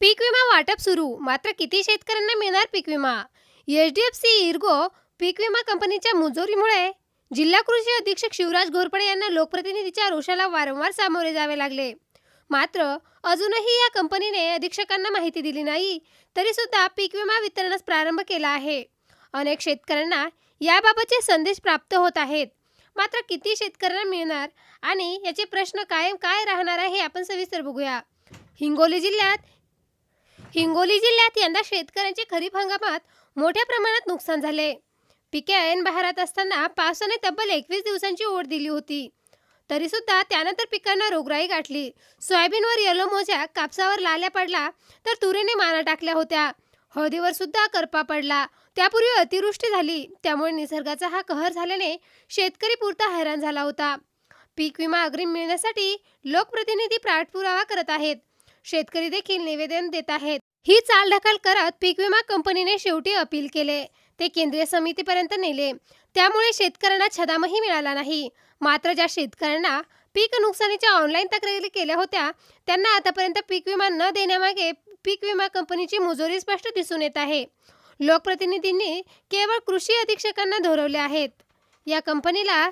पीक विमा वाटप सुरू. मात्र किती शेतकऱ्यांना मिळणार पीक विमा? H D F C Ergo पीक विमा कंपनीच्या मुजोरीमुळे जिल्हा कृषी अधीक्षक शिवराज घोरपडे यांना लोकप्रतिनिधीच्या रोषाला वारंवार सामोरे जावे लागले. मात्र अजूनही या कंपनीने अधीक्षकांना माहिती दिली नाही तरी सुद्धा पीक विमा वितरणास प्रारंभ केला आहे. अनेक शेतकऱ्यांना याबाबतचे संदेश प्राप्त होत आहेत. मात्र किती शेतकऱ्यांना मिळणार आणि याचे प्रश्न कायम काय राहणार आहे हे आपण सविस्तर बघूया. हिंगोली जिल्ह्यात हिंगोली जिल्ह्यात यंदा शेतकऱ्यांचे खरीप हंगामात मोठ्या प्रमाणात नुकसान झाले. पिके ऐन बहारात असताना पावसाने तब्बल एकवीस दिवसांची ओढ दिली होती. तरी सुद्धा त्यानंतर पिकांना रोगराई गाठली. सोयाबीनवर येलो मोजा कापसावर लाल्या पडला तर तुरीने माना टाकल्या होत्या. हळदीवर सुद्धा करपा पडला. त्यापूर्वी अतिवृष्टी झाली. त्यामुळे निसर्गाचा हा कहर झाल्याने शेतकरी पुरता हैराण झाला होता. पीक विमा अग्रिम मिळण्यासाठी लोकप्रतिनिधी पाठपुरावा करत आहेत. शेतकरी देखील निवेदन देत आहेत. ही चालढकल करत पीक विमा कंपनीने शेवटी अपील केले. ते केंद्रीय समितीपर्यंत नेले. त्यामुळे शेतकऱ्यांना छदामही मिळाला नाही. मात्र ज्या शेतकऱ्यांना पीक नुकसानीच्या ऑनलाईन तक्रारी केल्या होत्या त्यांना आतापर्यंत पीक विमा न देण्यामागे पीक विमा कंपनीची मुजोरी स्पष्ट दिसून येत आहे. लोकप्रतिनिधींनी केवळ कृषी अधीक्षकांना धोरवले आहेत. या कंपनीला